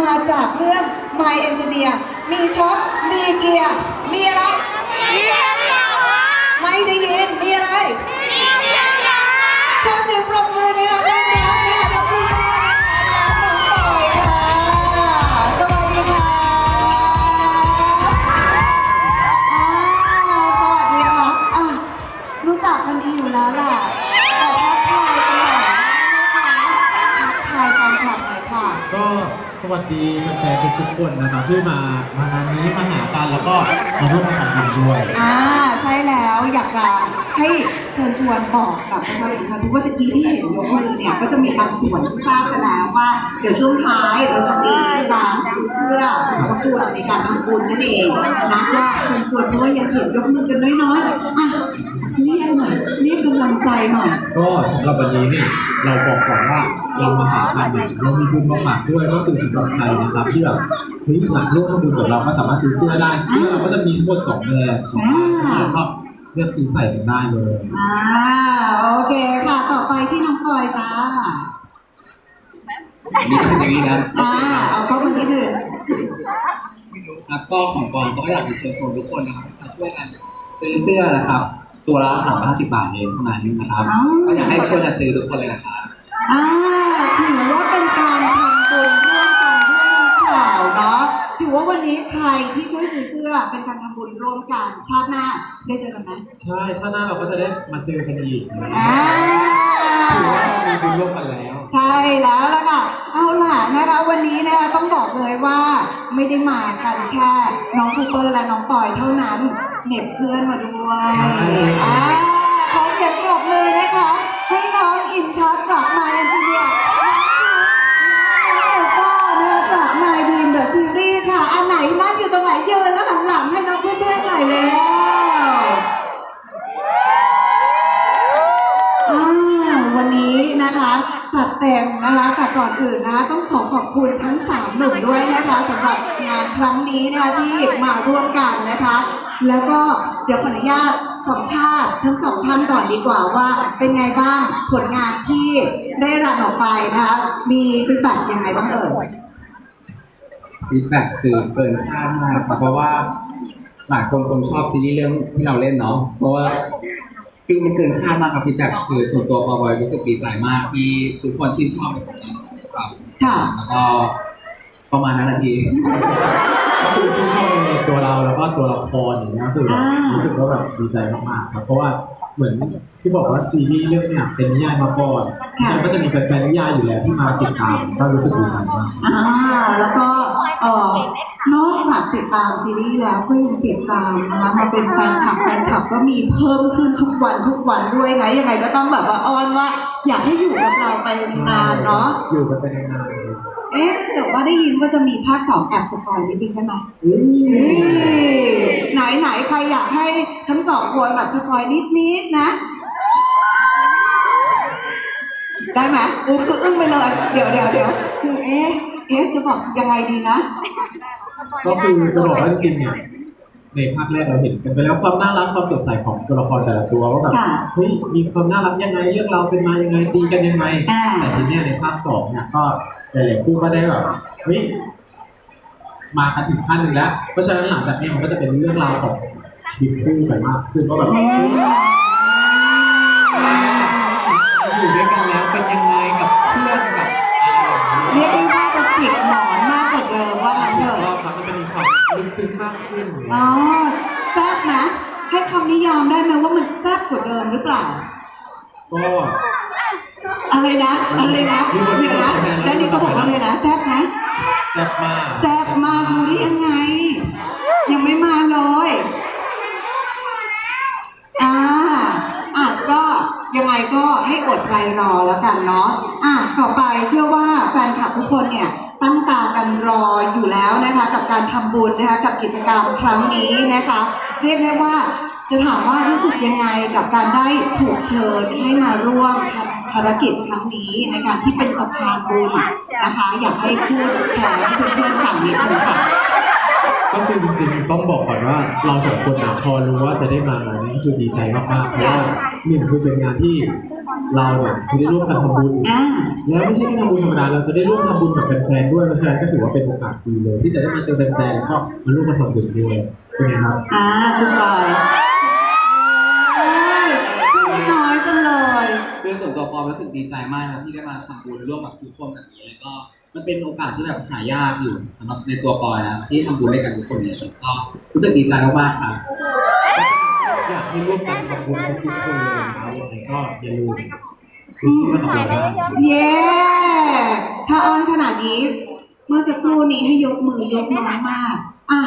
มาจากเรื่อง My Engineer มีช็อปมีเกียร์มีอะไรไม่ได้ยินมีอะไรขอเสียงปรบมือนะคะต้อนรับนะคะ วัสดีแฟนๆทุกๆคนนะครับที่มามางานนี้มาหากันแล้วก็มาร่วมกันทำบุญด้วย อ่าใช่แล้วอยากจะให้เชิญชวนบอกกับประชาชนค่ะทุกว่าตะกี้ที่เห็นยกมือเนี่ยก็จะมีบางส่วนที่ทราบกันแล้วว่า เดี๋ยวช่วงท้ายเราจะมีร้านซื้อเสื้อสมทบทุนในการทำบุญนั่นเองนะก็เชิญชวนเพราะว่ายังเห็นยกมือกันน้อยๆอะเรียกหน่อยเรียกกำลังใจหน่อย ก็สำหรับวันนี้เนี่ยเราบอกก่อนว่า เรามาหากันเนี่ยเรามีบุญมาฝากด้วยก็คือสำหรับใครนะครับที่แบบเฮ้ยอยากร่วมทำบุญกับเราก็สามารถซื้อเสื้อได้เสื้อเราก็จะมีทั้งหมดสองแบบสองแบบแล้วก็เลือกซื้อใส่กันได้เลยอ่าโอเคค่ะ ต่อไปที่น้องพลอยจ้าอันนี้ก็คืออย่างนี้นะอ่าเอาเข้ามาที่หนึ่งครับก็ของปองก็อยากจะเชิญชวนทุกคนนะครับมาช่วยกันซื้อเสื้อนะครับ ตัวละสามร้อยห้าสิบบาทเองเท่านั้นนะครับก็อยากให้ช่วยกันซื้อทุกคนเลยนะครับอ่า ถือว่าวันนี้ใครที่ช่วยซื้อเสื้อเป็นการทำบุญร่วมกันชาติหน้าได้เจอกันไหมใช่ถ้าหน้าเราก็จะได้มาเจอกันอีกอ่าถือว่าเรามีบุญร่วมกันแล้ว ใช่แล้วล่ะค่ะ เอาล่ะนะคะ วันนี้นะคะต้องบอกเลยว่าไม่ได้มากันแค่น้องคูเปอร์และน้องปอยเท่านั้นเหน็บเพื่อนมาด้วยใช่อ่าขอเสียงปรบมือนะคะ ให้น้องอินทัศจากมาเอนจิเนียร์น้องเอลฟ้านะคะจากนายดีมเดอะซีรีส์ค่ะ อั นไหนนั่งอยู่ตรงไหนยืนแล้วหันหลังให้น้องเพื่อนๆหน่อยแล้ววันนี้นะคะจัดเต็มนะคะ แต่ก่อนอื่นนะคะต้องขอขอบคุณทั้งสามหนุ่มด้วยนะคะสำหรับงานครั้งนี้นะคะที่มาร่วมกันนะคะ แล้วก็เดี๋ยวขออนุญาตสัมภาษณ์ทั้งสองท่านก่อนดีกว่าว่า เป็นไงบ้างผลงานที่ได้รันออกไปนะคะ มีฟีดแบ็กยังไงบ้างเอ่ย ฟีดแบ็กคือเกินคาดมากครับเพราะว่าหลายคนคงชอบซีรีส์เรื่องที่เราเล่นเนาะเพราะว่าคือมันเกินคาดมากครับฟีดแบ็กคือส่วนตัวปอบอยรู้สึกดีใจมากที่ทุกคนชื่นชอบในผลงานของเราค่ะแล้วก็ประมาณนั้นนาทีก็คือชื่นชอบในตัวเราแล้วก็ตัวละครอย่างเงี้ยคือแบบอ่ารู้รู้สึกว่าแบบดีใจมากๆครับเพราะว่า เหมือนที่บอกว่าซีรีส์เรื่องเนี้ยเป็นนิยายมาก่อนแล้วก็จะมีแฟนๆนิยายอยู่แล้วที่มาติดตามก็รู้สึกดีใจมาก อ่าแล้วก็เอ่อนอกจากติดตามซีรีส์แล้วก็ยังติดตามนะคะมาเป็นแฟนคลับแฟนคลับก็มีเพิ่มขึ้นทุกวันทุกวันด้วยนะยังไงก็ต้องแบบว่าอ้อนว่า อยากให้อยู่กับเราไปนานเนาะ อยู่กันเป็นนานๆ เลยเอ๊ะแต่ว่าได้ยินว่าจะมีภาคสองแอบสปอยนิดนึงได้ไหมอุ้ยไหนไหนๆใครอยากให้ทั้งสองคนแบบสปอยนิดนิดๆนะ ได้ไหมอูคืออึ้งไปเลย เดี๋ยวเดี๋ยวเดี๋ยวคือเอ๊ะเอ๊ะจะบอกยังไงดีนะ ก็คือจะบอกว่าจริงๆเนี่ย ในภาคแรกเราเห็นกันไปแล้วความน่ารักความสดใสของตัวละครแต่ละตัวว่าแบบค่ะเฮ้ยมีความน่ารักยังไงเรื่องเราวเป็นมายังไงตีกันยังไงอ่า แต่ทีเนี้ยในภาคสองเนี่ยก็หลายๆคู่ก็ได้แบบเฮ้ยมากันถึงขั้นหนึ่งแล้ว เพราะฉะนั้นหลังจากเนี้ยมันก็จะเป็นเรื่องราวของชีวิตคู่ไปมากขึ้นว่าแบบเฮ้ยอยู่ากขึ้นอ๋อแซ่บนะให้คำนิยามได้ไหมว่ามันแซ่บกว่าเดิมหรือเปล่า ก็อะไรนะอะไรนะเดี๋ยวนะแล้วนี่เขาบอกว่าเลยนะแซ่บนะแซ่บมากแซ่บมากรู้ได้ยังไง ยังไม่มาเลยอ่าอะก็ยังไงก็ให้อดใจรอแล้วกันเนาะอะต่อไปเชื่อว่าแฟนคลับทุกคนเนี่ยตั้งตา กันรออยู่แล้วนะคะ กับการทำบุญนะคะ กับกิจกรรมครั้งนี้นะคะ เรียกได้ว่าจะถามว่ารู้สึกยังไงกับการได้ถูกเชิญให้มาร่วมภารกิจครั้งนี้ในการที่เป็นสะพานบุญนะคะ อยากให้พูดแชร์ให้เพื่อนๆฟังนิดนึงค่ะก็คือจริงๆต้องบอกก่อนว่าเราสองคนนะพอรู้ว่าจะได้มางานนี้ก็คือดีใจมากๆเพราะว่าหนึ่งคือเป็นงานที่ เราเนี่ยจะได้ร่วมกันทำบุญอ่า แล้วไม่ใช่แค่ทำบุญธรรมดาเราจะได้ร่วมทำบุญกับแฟนๆด้วยเพราะฉะนั้นก็ถือว่าเป็นโอกาสดีเลย ที่จะได้มาเจอแฟนๆแล้วก็มาร่วมกันทำบุญด้วยเป็นไงครับ อ่าคุณบอยเอ้ยพูดน้อยจังเลย คือส่วนตัวปอรู้สึกดีใจมากนะครับที่ได้มาทำบุญร่วมกับทุกคนแบบนี้แล้วก็มันเป็นโอกาสที่แบบหายากอยู่สำหรับในตัวปอยนะที่ทำบุญด้วยกันทุกคนเนี่ยก็รู้สึกดีใจมากๆครับอยากให้ร่วมกันทำบุญทุกๆคนเลย ก็อย่าลืมซื้อมากับเราได้ เย้ ถ้าออนขนาดนี้ เมื่อสักครู่นี้ให้ยกมือยกน้อยมาก อะ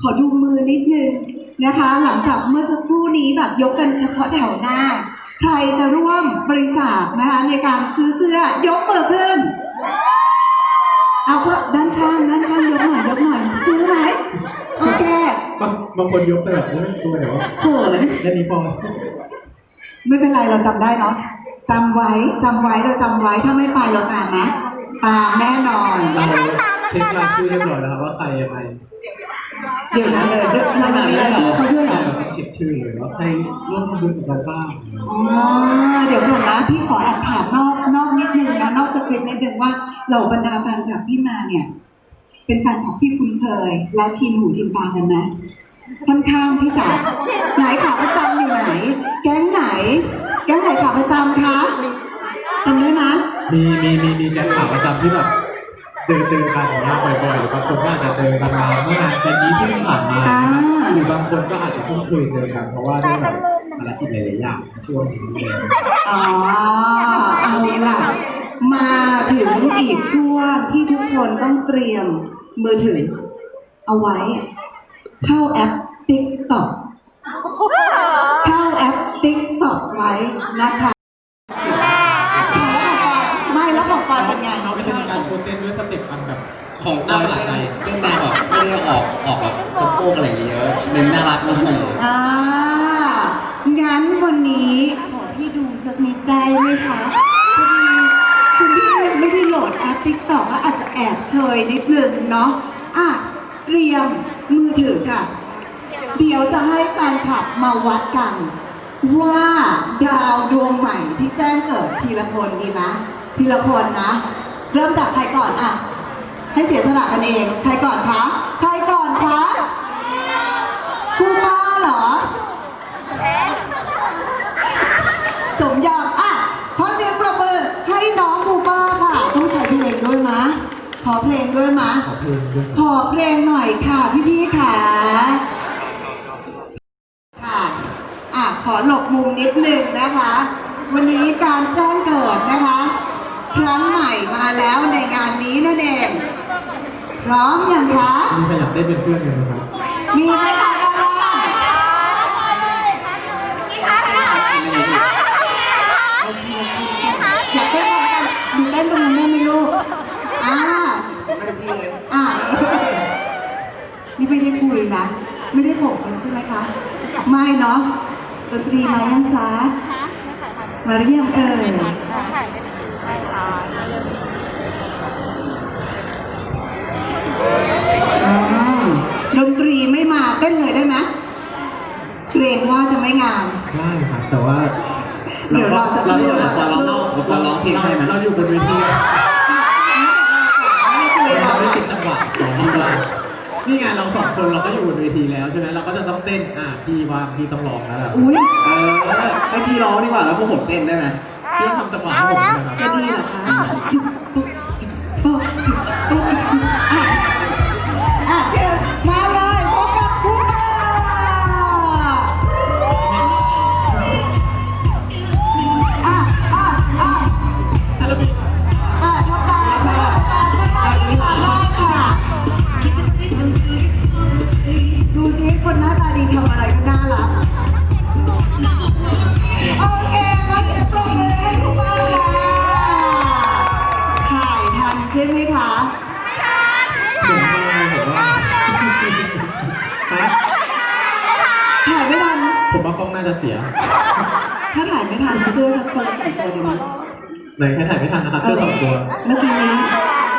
ขอดูมือนิดนึงนะคะ หลังจากเมื่อสักครู่นี้แบบยกกันเฉพาะแถวหน้า ใครจะร่วมบริจาคนะคะในการซื้อเสื้อยกมือขึ้น เอาก็ด้านข้างด้านข้างยกหน่อยยกหน่อยซื้อไหมโอเคบางบางคนยกไปแบบเอ้ยตัวเดี๋ยวว่าเขิน แค่นี้พอ ไม่เป็นไรเราจำได้เนาะจำไว้จำไว้เราจำไว้ถ้าไม่ไปเราตามนะตามแน่นอน เราเช็ครายชื่อเรียบร้อยแล้วครับว่าใครยังไงเดี๋ยวนะเลยเรามีรายชื่อเขาด้วยเหรอเราต้องเช็คชื่อเลยว่าใครร่วมทำบุญกับเราบ้างอ๋อเดี๋ยวก่อนนะพี่ขอแอบถามนอกนอกนิดนึงนะนอกสคริปต์นิดนึงว่าเหล่าบรรดาแฟนคลับที่มาเนี่ย เป็นแฟนคลับที่คุ้นเคย และชินหูชินตากันไหม ค่อนข้างที่จะไหนขาประจำอยู่ไหน แก๊งไหน แก๊งไหนขาประจำคะจำได้ไหมมีมีมีมีแก๊งข่าวประจำที่แบบเจอเจอกันอย่างเงี้ยบ่อยๆหรือบางคนก็อาจจะเจอกันมาเมื่องานแต่นี้ที่ผ่านมาอ่าหรือบางคนก็อาจจะเพิ่งเคยเจอกันเพราะว่าได้แบบภารกิจหลายๆอย่างช่วงนี้เลยอ๋อเอาล่ะ มาถึงอีกช่วงที่ทุกคนต้องเตรียมมือถือเอาไว้ เข้าแอป TikTok เข้าแอป TikTok ไว้นะคะไม่แล้วของปอนเป็นไงเขาไม่ใช่การโชว์เต้นด้วยสเต็ปมันแบบของน่าปปอยระหลาดใจเล่นแนวแบบไม่ได้ออกออกแบบสะโพกอะไรอย่างเงี้ยเยอะเน้นน่ารักมากอ่างั้นวันนี้ขอพี่ดูสักนิดได้ไหมคะพอดีคุณพี่ยังไม่ได้โหลดแอป TikTok ก็อาจจะแอบเชยนิดนึงเนาะอะ เตรียมมือถือค่ะ เดี๋ยวจะให้แฟนคลับมาวัดกัน ว่าดาวดวงใหม่ที่แจ้งเกิดทีละคนดีไหมทีละคนนะ เริ่มจากใครก่อนอะ ให้เสียสละกันเอง ใครก่อนคะ ใครก่อนคะครูมาเหรอ สมยอมอะขอเสียงประมือให้น้องครูมาค่ะ ต้องใช้เพลงด้วยมะ ขอเพลงด้วยมะ ขอเพลงด้วยขอเพลงหน่อยค่ะพี่พี่ๆค่ะ ค่ะ อะ ขอหลบมุมนิดนึงนะคะ วันนี้การแจ้งเกิดนะคะ ครั้งใหม่มาแล้วในงานนี้นั่นเองพร้อมยังคะ มีใครอยากได้เป็นเพื่อนกันไหมครับ มีไหมคะด้านล่างอยากเต้นพร้อมกันดูเต้นตรงนั้นได้ไหมลูก อ่า ไม่พี่เลย อ่า ไม่ได้คุยนะ ไม่ได้ถกกันใช่ไหมคะ ไม่เนาะดนตรีมายังจ๊ะมาหรือยังเอ่ยอ่าดนตรีไม่มาเต้นเลยได้ไหมเกรงว่าจะไม่งามได้ครับแต่ว่าเดี๋ยวเราจะเราเดี๋ยวเราร้องเราร้องเพลงให้ไหมเราอยู่บนเวทีอะ ไม่คุย เรา เรา ไม่ติดจังหวะของที่ว่า นี่ไงเราสองคนเราก็อยู่บนเวทีแล้วใช่ไหมเราก็จะต้องเต้นอะพี่ว่าพี่ต้องร้องแล้วล่ะอุ้ยเออให้พี่ร้องดีกว่าแล้วพวกผมเต้นได้ไหมพี่ต้องทำจังหวะให้ผมด้วยนะครับจะดีเหรอคะจุ๊บปุ๊บจุ๊บปุ๊บจุ๊บปุ๊บจุ๊บอะอะ จะเสียถ้าถ่ายไม่ทันเสื้อสักคนละสี่ตัวดีไหมไหนใครถ่ายไม่ทันนะครับเสื้อสองตัวเมื่อกี้นี้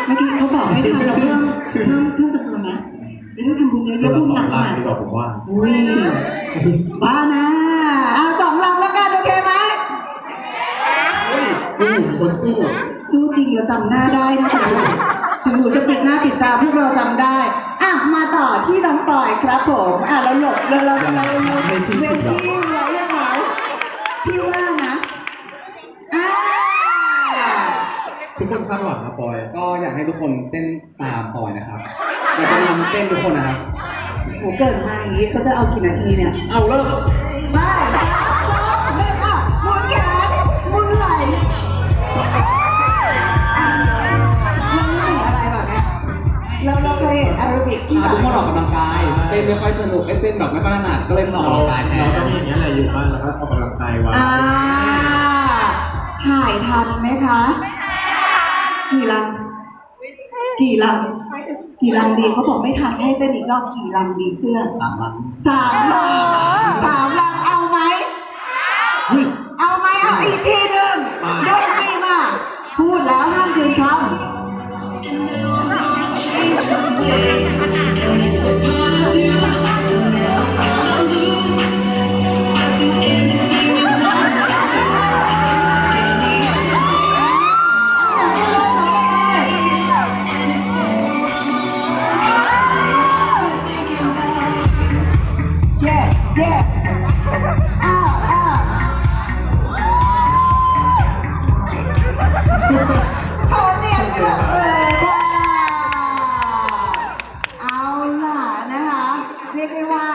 เมื่อกี้เขาบอกไม่ทันเราเพิ่มเพิ่มเพิ่มจำนวนไหมจะได้ทำบุญเยตัวอะๆละบุญสหอนังกล้านๆดีกว่าผมว่าอุ้ยบ้านะอะสองลำแล้วกันโอเคไหมสู้คนสู้สู้จริงเราจำหน้าได้นะคะถึงหนูจะปิดหน้าปิดตาพวกเราจำได้อะมาต่อที่น้องปอยครับผมอะเราหลบเราเราเราเราเว้นที่ไว้ให้เขา พี่ว่านะอ่าทุกคนคาดหวังนะปอย ก็อยากให้ทุกคนเต้นตามปอยนะครับอยากจะนำเต้นทุกคนนะครับโหเกิดมาอย่างนี้เขาจะเอากี่นาทีเนี่ย เอาเริ่มไม่ ต้นไม่ค่อยสนุกเอ้ยเต้นแบบไม่ค่อยถนัดก็เลยมาออกกำลังกายแทเรานต้องอย่างนี้ยแหละอยู่บ้านแล้วก็ออกกำลังกายไว้อ่าถ่ายทันไหมคะกี่ลังกี่ลังกี่ลังดีเขาบอกไม่ทันให้เต้นอีกรอบกี่ลังดีเสื้อสามวันสามลังสามลังเอาไหม เฮ้ย เอาไหมเอาอีกทีหนึ่งมา เดินดีมาพูดแล้วห้ามคืนคำ ย่เย่อ้าวอ้าวขอเสียงปรบมือค่ะเอาล่ะนะคะ เรียกได้ว่า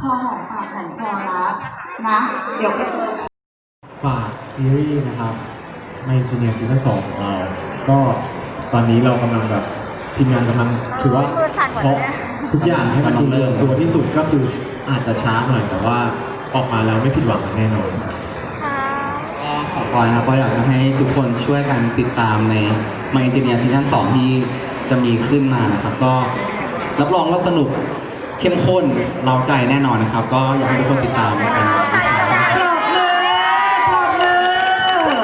พอหอมปากหอมคอแล้วนะ เดี๋ยวไปเจอกันฝากซีรีส์นะครับในจีเนียซีซั่นสองของเรา ก็ตอนนี้เรากำลังแบบทีมงานกำลังถือว่าเคาะทุกอย่างให้มันดูลงตัวที่สุดก็คือ อาจจะช้าหน่อยแต่ว่าออกมาแล้วไม่ผิดหวังแน่นอนก็ขอปอยนะครับก็อยากจะให้ทุกคนช่วยกันติดตามใน My Engineer ซีซั่น2ที่จะมีขึ้นมานะครับ ก็รับรองว่าสนุกเข้มข้นเราใจแน่นอนนะครับ ก็อยากให้ทุกคนติดตามกันนะครับปรบมือปรบมือ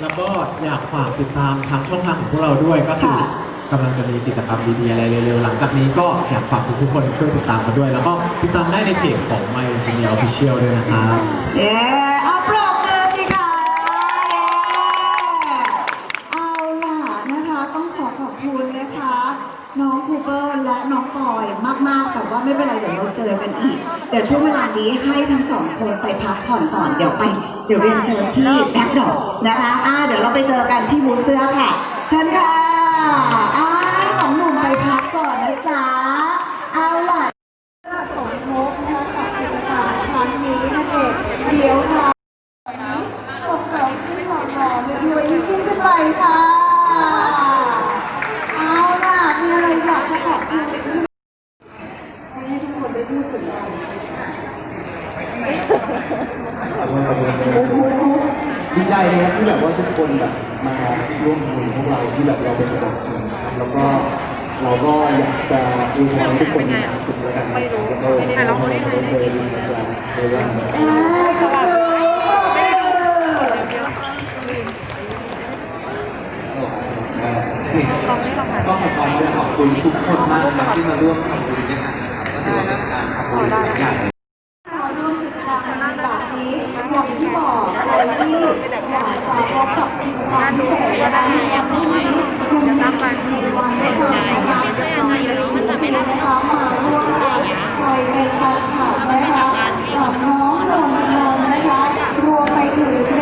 แล้วก็อยากฝากติดตามทางช่องทางของพวกเราด้วยก็คือ ค่ะ กำลังจะมีกิจกรรมดีๆอะไรเร็วๆ หลังจากนี้ก็อยากฝากทุกๆคนช่วยติดตามกันด้วย แล้วก็ติดตามได้ในเพจของ My Engineer Official ด้วยนะครับเย้เอาปรบมือสิคะเย้เอาล่ะนะคะ ต้องขอขอบคุณนะคะ น้องคูเปอร์และน้องปอยมากๆ แต่ว่าไม่เป็นไรเดี๋ยวเราเจอกันอีก เดี๋ยวช่วงเวลานี้ให้ทั้งสองคนไปพักผ่อนก่อน เดี๋ยวไป เดี๋ยวเรียนเชิญที่แบ็คดอกนะคะอ่าเดี๋ยวเราไปเจอกันที่บูธเสื้อค่ะ เชิญค่ะ อ่าสองหนุ่มไปพักก่อนนะจ๊ะ เอาล่ะ สมทบนะคะกับกิจกรรมครั้งนี้นั่นเองเดี๋ยวเราตกใจขึ้นหล่อๆรวยๆยิ่งขึ้นไปค่ะ เอาล่ะ มีอะไรอยากจะขอบคุณให้ทุกคนได้พูดถึงกัน ดีใจนะครับที่แบบว่าทุกคนแบบมาร่วมบุญพวกเราที่แบบเราเป็นประชาชนนะครับแล้วก็เราก็อยากจะอวยพรทุกคนมีความสุขแล้วกันนะครับแล้วก็ให้เราได้เจอดีกันในวันเอ้ยขอบคุณก็ขอความอยากขอบคุณทุกคนมากนะครับที่มาร่วมทำบุญด้วยกันนะครับก็ถือว่าเป็นการทำบุญใหญ่เี้อย่างที่บอกใครที่อยากจะพบกับทีมงานพิเศษนะจะที่คุณในวันได้เจอนะคะน้องยูซีนะคะมาร่วมครเป็นแฟนคลับหมคะกับน้องโรงเรียนนะคะรวมไปถึง